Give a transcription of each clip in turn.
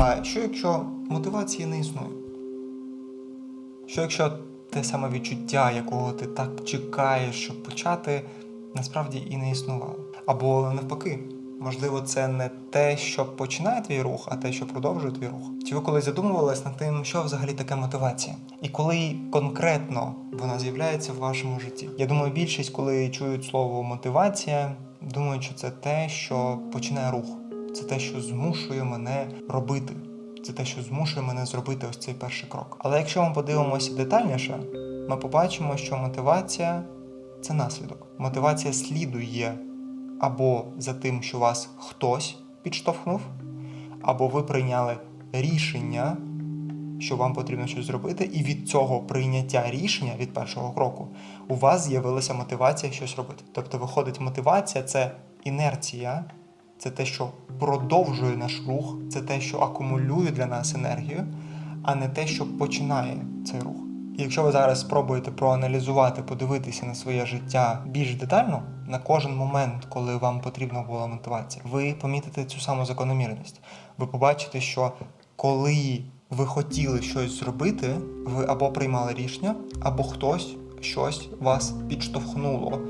А що якщо мотивації не існує? Що якщо те саме відчуття, якого ти так чекаєш, щоб почати, насправді і не існувало? Або навпаки, можливо, це не те, що починає твій рух, а те, що продовжує твій рух. Чи ви колись задумувались над тим, що взагалі таке мотивація? І коли конкретно вона з'являється в вашому житті? Я думаю, більшість, коли чують слово мотивація, думають, що це те, що починає рух. Це те, що змушує мене робити. Це те, що змушує мене зробити ось цей перший крок. Але якщо ми подивимося детальніше, ми побачимо, що мотивація це наслідок. Мотивація слідує або за тим, що вас хтось підштовхнув, або ви прийняли рішення, що вам потрібно щось зробити, і від цього прийняття рішення від першого кроку у вас з'явилася мотивація щось робити. Тобто, виходить, мотивація це інерція, це те, що продовжує наш рух, це те, що акумулює для нас енергію, а не те, що починає цей рух. І якщо ви зараз спробуєте проаналізувати, подивитися на своє життя більш детально, на кожен момент, коли вам потрібна була мотивація, ви помітите цю саму закономірність. Ви побачите, що коли ви хотіли щось зробити, ви або приймали рішення, або хтось щось вас підштовхнуло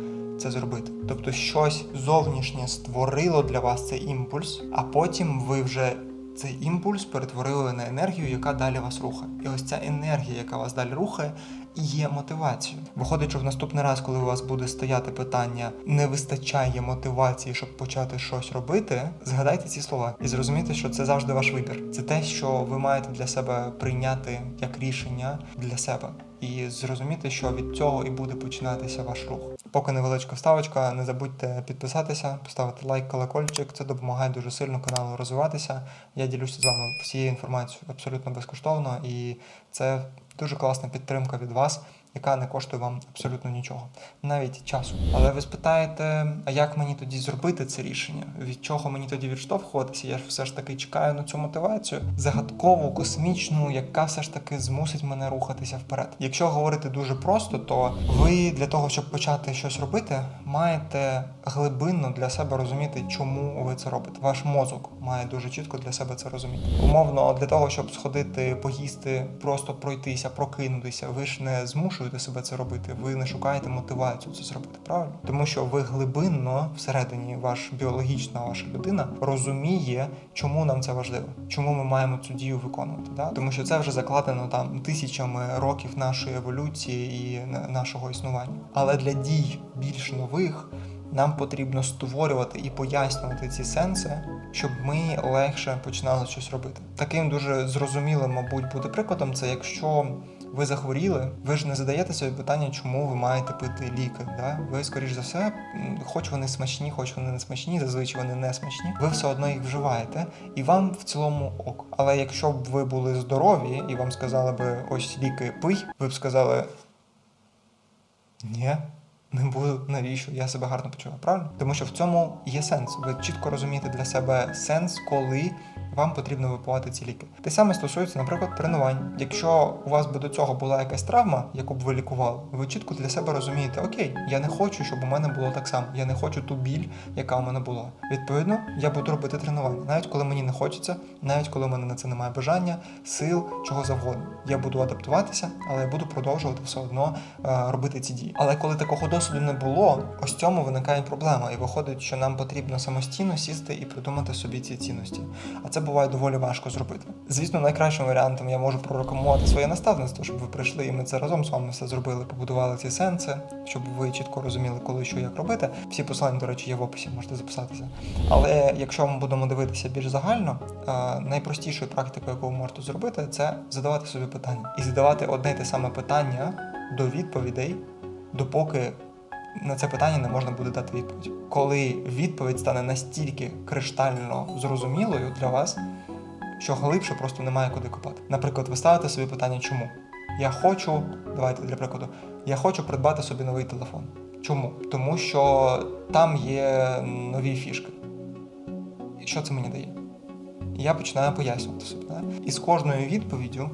це зробити. Тобто щось зовнішнє створило для вас цей імпульс, а потім ви вже цей імпульс перетворили на енергію, яка далі вас рухає. І ось ця енергія, яка вас далі рухає, є мотивацією. Виходить, що в наступний раз, коли у вас буде стояти питання, не вистачає мотивації, щоб почати щось робити, згадайте ці слова і зрозумійте, що це завжди ваш вибір. Це те, що ви маєте для себе прийняти як рішення для себе. І зрозуміти, що від цього і буде починатися ваш рух. Поки невеличка вставочка, не забудьте підписатися, поставити лайк, колокольчик. Це допомагає дуже сильно каналу розвиватися. Я ділюся з вами всією інформацією абсолютно безкоштовно, і це дуже класна підтримка від вас, яка не коштує вам абсолютно нічого, навіть часу. Але ви спитаєте, а як мені тоді зробити це рішення? Від чого мені тоді відштовхуватися? Я ж все ж таки чекаю на цю мотивацію загадкову, космічну, яка все ж таки змусить мене рухатися вперед. Якщо говорити дуже просто, то ви для того, щоб почати щось робити, маєте глибинно для себе розуміти, чому ви це робите. Ваш мозок має дуже чітко для себе це розуміти. Умовно, для того, щоб сходити, поїсти, просто пройтися, прокинутися, ви ж не змушуєте себе це робити. Ви не шукаєте мотивацію це зробити, правильно? Тому що ви глибинно всередині, ваш біологічна ваша людина розуміє, чому нам це важливо, чому ми маємо цю дію виконувати. Да? Тому що це вже закладено там тисячами років нашої еволюції і нашого існування. Але для дій більш нових нам потрібно створювати і пояснювати ці сенси, щоб ми легше починали щось робити. Таким дуже зрозумілим, мабуть, буде прикладом, це якщо ви захворіли, ви ж не задаєте собі питання, чому ви маєте пити ліки. Да? Ви, скоріш за все, хоч вони смачні, хоч вони не смачні, зазвичай вони не смачні, ви все одно їх вживаєте, і вам в цілому ок. Але якщо б ви були здорові і вам сказали би ось ліки пий, ви б сказали ні. Не буду, навіщо? Я себе гарно почуваю, правильно? Тому що в цьому є сенс. Ви чітко розумієте для себе сенс, коли вам потрібно випивати ці ліки. Те саме стосується, наприклад, тренувань. Якщо у вас би до цього була якась травма, яку б ви лікували, ви чітко для себе розумієте, окей, я не хочу, щоб у мене було так само. Я не хочу ту біль, яка у мене була. Відповідно, я буду робити тренування, навіть коли мені не хочеться, навіть коли у мене на це немає бажання, сил, чого завгодно. Я буду адаптуватися, але я буду продовжувати все одно е, робити ці дії. Але коли такого досвіду не було, ось цьому виникає проблема, і виходить, що нам потрібно самостійно сісти і придумати собі ці цінності. А це буває доволі важко зробити. Звісно, найкращим варіантом я можу прорекомендувати своє наставництво, щоб ви прийшли і ми це разом з вами все зробили, побудували ці сенси, щоб ви чітко розуміли, коли що як робити. Всі посилання, до речі, є в описі, можете записатися. Але якщо ми будемо дивитися більш загально, е, найпростішою практикою, яку ви можете зробити, це задавати собі питання і задавати одне й те саме питання до відповідей, допоки на це питання не можна буде дати відповідь. Коли відповідь стане настільки криштально зрозумілою для вас, що глибше просто немає куди копати. Наприклад, ви ставите собі питання, чому? Я хочу, давайте для прикладу, я хочу придбати собі новий телефон. Чому? Тому що там є нові фішки. І що це мені дає? Я починаю пояснювати собі. Да? І з кожною відповіддю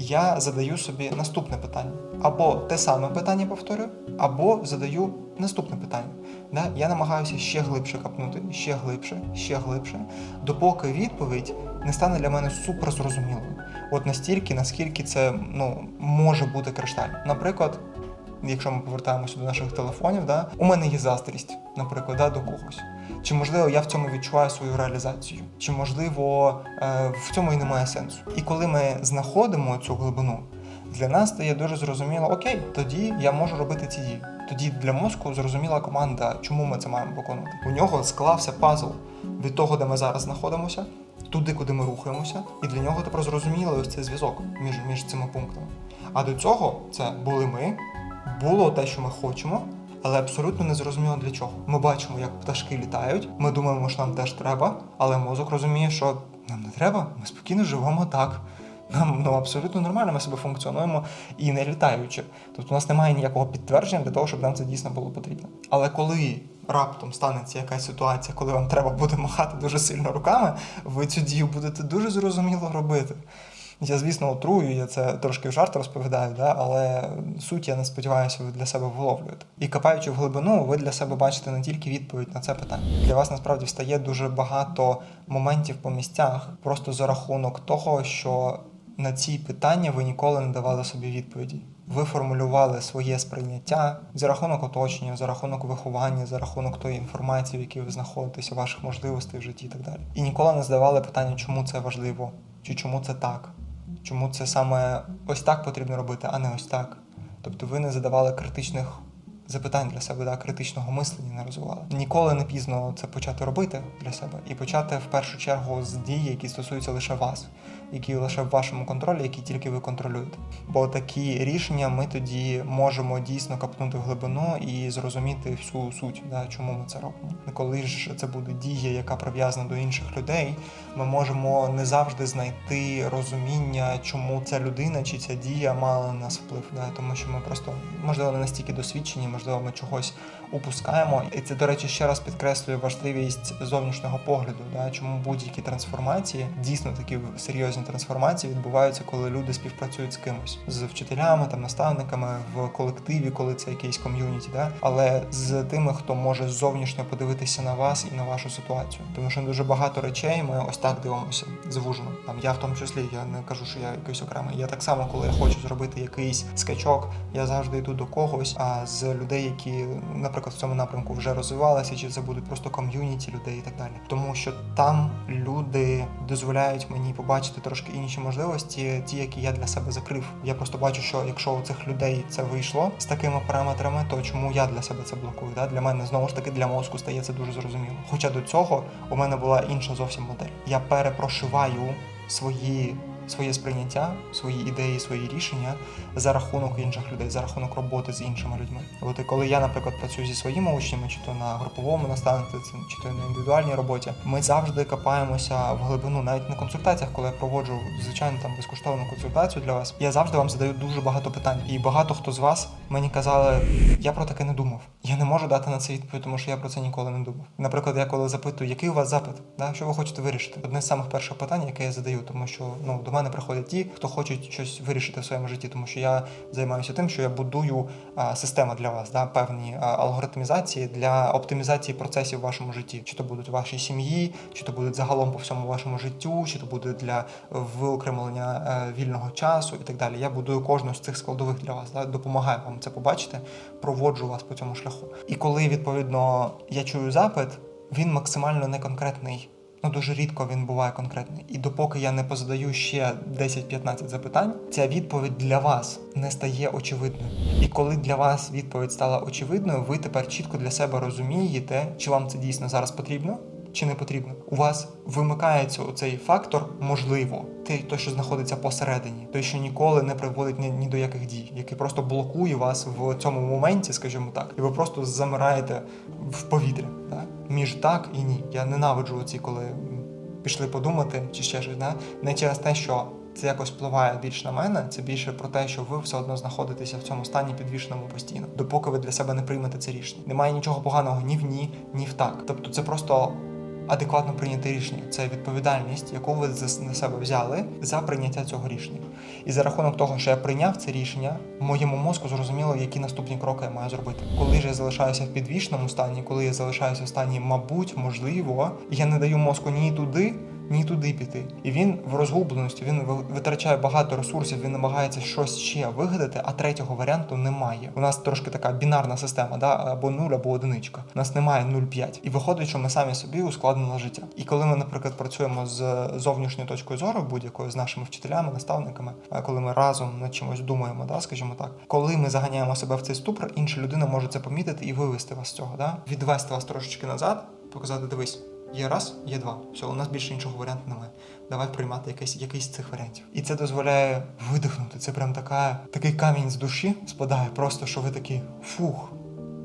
я задаю собі наступне питання. Або те саме питання повторюю, або задаю наступне питання. Да? Я намагаюся ще глибше капнути, ще глибше, ще глибше, допоки відповідь не стане для мене супер зрозумілою. От настільки, наскільки це ну, може бути кришталь. Наприклад, якщо ми повертаємося до наших телефонів, да, у мене є заздрість, наприклад, да, до когось. Чи можливо я в цьому відчуваю свою реалізацію? Чи можливо е, в цьому і немає сенсу? І коли ми знаходимо цю глибину, для нас стає дуже зрозуміло, окей, тоді я можу робити ці дії. Тоді для мозку зрозуміла команда, чому ми це маємо виконувати. У нього склався пазл від того, де ми зараз знаходимося, туди, куди ми рухаємося, і для нього тепер зрозуміло ось цей зв'язок між, між цими пунктами. А до цього це були ми, було те, що ми хочемо, але абсолютно не зрозуміло для чого. Ми бачимо, як пташки літають. Ми думаємо, що нам теж треба, але мозок розуміє, що нам не треба. Ми спокійно живемо так. Нам ну абсолютно нормально, ми себе функціонуємо і не літаючи. Тобто у нас немає ніякого підтвердження для того, щоб нам це дійсно було потрібно. Але коли раптом станеться якась ситуація, коли вам треба буде махати дуже сильно руками, ви цю дію будете дуже зрозуміло робити. Я, звісно, отрую, я це трошки в жарт розповідаю, да? але суть, я не сподіваюся, ви для себе вловлюєте. І копаючи в глибину, ви для себе бачите не тільки відповідь на це питання. Для вас насправді встає дуже багато моментів по місцях, просто за рахунок того, що на ці питання ви ніколи не давали собі відповіді. Ви формулювали своє сприйняття за рахунок оточення, за рахунок виховання, за рахунок тої інформації, в якій ви знаходитеся, ваших можливостей в житті і так далі. І ніколи не задавали питання, чому це важливо, чи чому це так, чому це саме ось так потрібно робити, а не ось так. Тобто ви не задавали критичних запитань для себе, да, критичного мислення не розвивали. Ніколи не пізно це почати робити для себе і почати в першу чергу з дій, які стосуються лише вас, які лише в вашому контролі, які тільки ви контролюєте. Бо такі рішення ми тоді можемо дійсно капнути в глибину і зрозуміти всю суть, да, чому ми це робимо. Коли ж це буде дія, яка прив'язана до інших людей, ми можемо не завжди знайти розуміння, чому ця людина чи ця дія мала на нас вплив. Да? Тому що ми просто можливо не настільки досвідчені, можливо, ми чогось упускаємо. І це, до речі, ще раз підкреслює важливість зовнішнього погляду. Да? Чому будь-які трансформації, дійсно такі серйозні трансформації відбуваються, коли люди співпрацюють з кимось, з вчителями, там наставниками в колективі, коли це якийсь ком'юніті, да? але з тими, хто може зовнішньо подивитися на вас і на вашу ситуацію. Тому що дуже багато речей ми ось так дивимося звужено. Там я в тому числі, я не кажу, що я якийсь окремий. Я так само, коли я хочу зробити якийсь скачок, я завжди йду до когось, а з людей, які, наприклад, в цьому напрямку вже розвивалися, чи це будуть просто ком'юніті людей і так далі. Тому що там люди дозволяють мені побачити трошки інші можливості, ті, які я для себе закрив. Я просто бачу, що якщо у цих людей це вийшло з такими параметрами, то чому я для себе це блокую? Да? Для мене знову ж таки для мозку стає це дуже зрозуміло. Хоча до цього у мене була інша зовсім модель. Я перепрошиваю свої. Своє сприйняття, свої ідеї, свої рішення за рахунок інших людей, за рахунок роботи з іншими людьми. От і коли я, наприклад, працюю зі своїми учнями, чи то на груповому наставництві, чи то на індивідуальній роботі, ми завжди копаємося в глибину, навіть на консультаціях, коли я проводжу звичайно там безкоштовну консультацію для вас. Я завжди вам задаю дуже багато питань, і багато хто з вас мені казали, я про таке не думав. Я не можу дати на це відповідь, тому що я про це ніколи не думав. Наприклад, я коли запитую, який у вас запит, да, що ви хочете вирішити? Одне з самих перших питань, яке я задаю, тому що ну до мене приходять ті, хто хочуть щось вирішити в своєму житті, тому що я займаюся тим, що я будую систему для вас, да, певні алгоритмізації для оптимізації процесів в вашому житті, чи то будуть вашій сім'ї, чи то будуть загалом по всьому вашому життю, чи то буде для виокремлення е, вільного часу і так далі. Я будую кожну з цих складових для вас, да, допомагаю вам це побачити, проводжу вас по цьому шляху. І коли відповідно я чую запит, він максимально неконкретний. Ну, дуже рідко він буває конкретний. І допоки я не позадаю ще 10-15 запитань, ця відповідь для вас не стає очевидною. І коли для вас відповідь стала очевидною, ви тепер чітко для себе розумієте, чи вам це дійсно зараз потрібно, чи не потрібно. У вас вимикається оцей фактор можливо, той, той, що знаходиться посередині, той, що ніколи не приводить ні, ні до яких дій, який просто блокує вас в цьому моменті, скажімо так, і ви просто замираєте в повітря. Да? Між так і ні. Я ненавиджу оці, коли пішли подумати чи ще щось. Не, Не через те, що це якось впливає більш на мене, це більше про те, що ви все одно знаходитеся в цьому стані підвішеному постійно, допоки ви для себе не приймете це рішення. Немає нічого поганого ні в ні, ні в так. Тобто це просто адекватно прийняти рішення. Це відповідальність, яку ви на себе взяли за прийняття цього рішення. І за рахунок того, що я прийняв це рішення, моєму мозку зрозуміло, які наступні кроки я маю зробити. Коли ж я залишаюся в підвішеному стані, коли я залишаюся в стані, мабуть, можливо, я не даю мозку ні туди. Ні туди піти, і він в розгубленості. Він витрачає багато ресурсів. Він намагається щось ще вигадати, а третього варіанту немає. У нас трошки така бінарна система, да або нуль, або одиничка. У нас немає 0,5. І виходить, що ми самі собі ускладнили життя. І коли ми, наприклад, працюємо з зовнішньою точкою зору, будь-якою з нашими вчителями, наставниками, а коли ми разом над чимось думаємо, да, скажімо так, коли ми заганяємо себе в цей ступор, інша людина може це помітити і вивести вас з цього, да? відвести вас трошечки назад, показати, дивись. Є раз, є два. Все, у нас більше іншого варіанту немає. Давай приймати якийсь, якийсь з цих варіантів. І це дозволяє видихнути. Це прям така, такий камінь з душі спадає, просто що ви такі фух.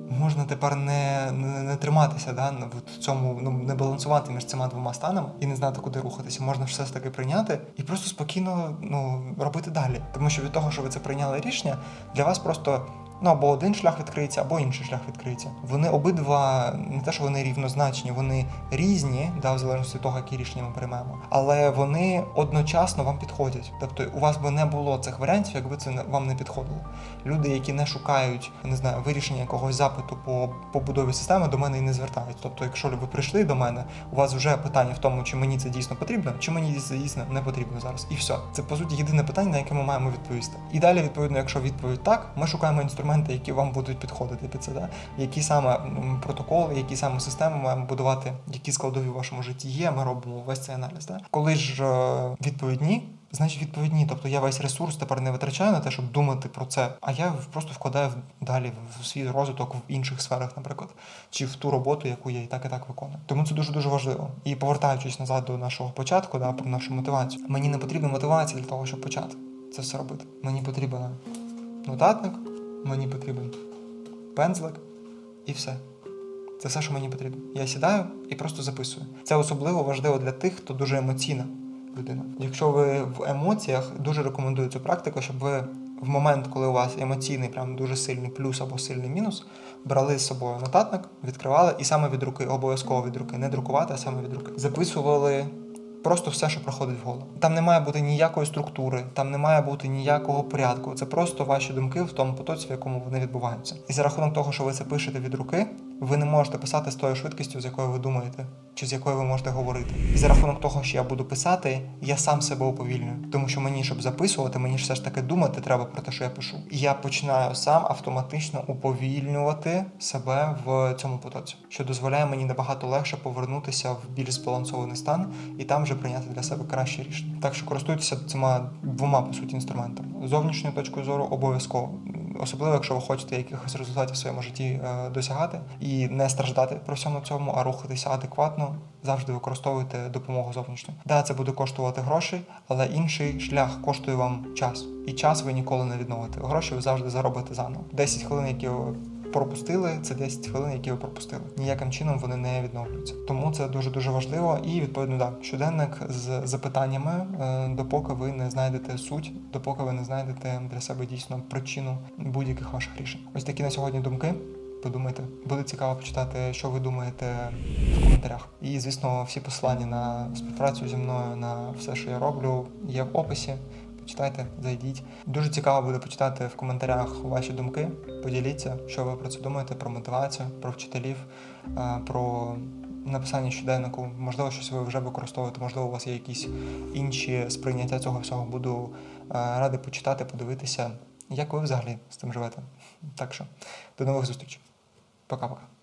Можна тепер не, не, не триматися, да, в цьому, ну не балансувати між цими двома станами і не знати, куди рухатися. Можна все ж таки прийняти і просто спокійно ну, робити далі. Тому що від того, що ви це прийняли рішення, для вас просто ну або один шлях відкриється, або інший шлях відкриється. Вони обидва не те, що вони рівнозначні, вони різні, да, в залежності від того, які рішення ми приймаємо, але вони одночасно вам підходять. Тобто, у вас би не було цих варіантів, якби це вам не підходило. Люди, які не шукають, не знаю, вирішення якогось запиту по побудові системи, до мене і не звертають. Тобто, якщо ви прийшли до мене, у вас вже питання в тому, чи мені це дійсно потрібно, чи мені це дійсно не потрібно зараз. І все. Це по суті єдине питання, на яке ми маємо відповісти. І далі, відповідно, якщо відповідь так, ми шукаємо інструменти, які вам будуть підходити під це, да? які саме протоколи, які саме системи маємо будувати, які складові в вашому житті є. Ми робимо весь цей аналіз. Да? Коли ж е, відповідь ні, Значить, відповідь ні. Тобто я весь ресурс тепер не витрачаю на те, щоб думати про це, а я просто вкладаю далі в свій розвиток в інших сферах, наприклад, чи в ту роботу, яку я і так і так виконую. Тому це дуже дуже важливо. І повертаючись назад до нашого початку, да, про нашу мотивацію. Мені не потрібна мотивація для того, щоб почати це все робити. Мені потрібен нотатник, мені потрібен пензлик і все. Це все, що мені потрібно. Я сідаю і просто записую. Це особливо важливо для тих, хто дуже емоційна людина. Якщо ви в емоціях, дуже рекомендую цю практику, щоб ви в момент, коли у вас емоційний, прям дуже сильний плюс або сильний мінус, брали з собою нотатник, відкривали і саме від руки, обов'язково від руки, не друкувати, а саме від руки. Записували просто все, що проходить в голову. Там не має бути ніякої структури, там не має бути ніякого порядку. Це просто ваші думки в тому потоці, в якому вони відбуваються. І за рахунок того, що ви це пишете від руки, ви не можете писати з тою швидкістю, з якою ви думаєте, чи з якою ви можете говорити. І за рахунок того, що я буду писати, я сам себе уповільнюю. Тому що мені, щоб записувати, мені все ж таки думати треба про те, що я пишу. І я починаю сам автоматично уповільнювати себе в цьому потоці, що дозволяє мені набагато легше повернутися в більш збалансований стан і там вже прийняти для себе краще рішення. Так що користуйтеся цими двома по суті інструментами. Зовнішньою точкою зору обов'язково. Особливо, якщо ви хочете якихось результатів в своєму житті е, досягати і не страждати при всьому цьому, а рухатися адекватно, завжди використовуйте допомогу зовнішню. Да, це буде коштувати гроші, але інший шлях коштує вам час. І час ви ніколи не відновите. Гроші ви завжди заробите заново. 10 хвилин, які пропустили, це 10 хвилин, які ви пропустили. Ніяким чином вони не відновлюються. Тому це дуже дуже важливо. І відповідно да, щоденник з запитаннями, е, допоки ви не знайдете суть, допоки ви не знайдете для себе дійсно причину будь-яких ваших рішень. Ось такі на сьогодні думки. Подумайте, буде цікаво почитати, що ви думаєте в коментарях. І звісно, всі посилання на співпрацю зі мною, на все, що я роблю, є в описі. Почитайте, зайдіть. Дуже цікаво буде почитати в коментарях ваші думки. Поділіться, що ви про це думаєте, про мотивацію, про вчителів, е, про написання щоденнику. Можливо, щось ви вже використовуєте, можливо, у вас є якісь інші сприйняття цього всього. Буду е, радий почитати, подивитися, як ви взагалі з цим живете. Так що до нових зустрічей. Пока-пока.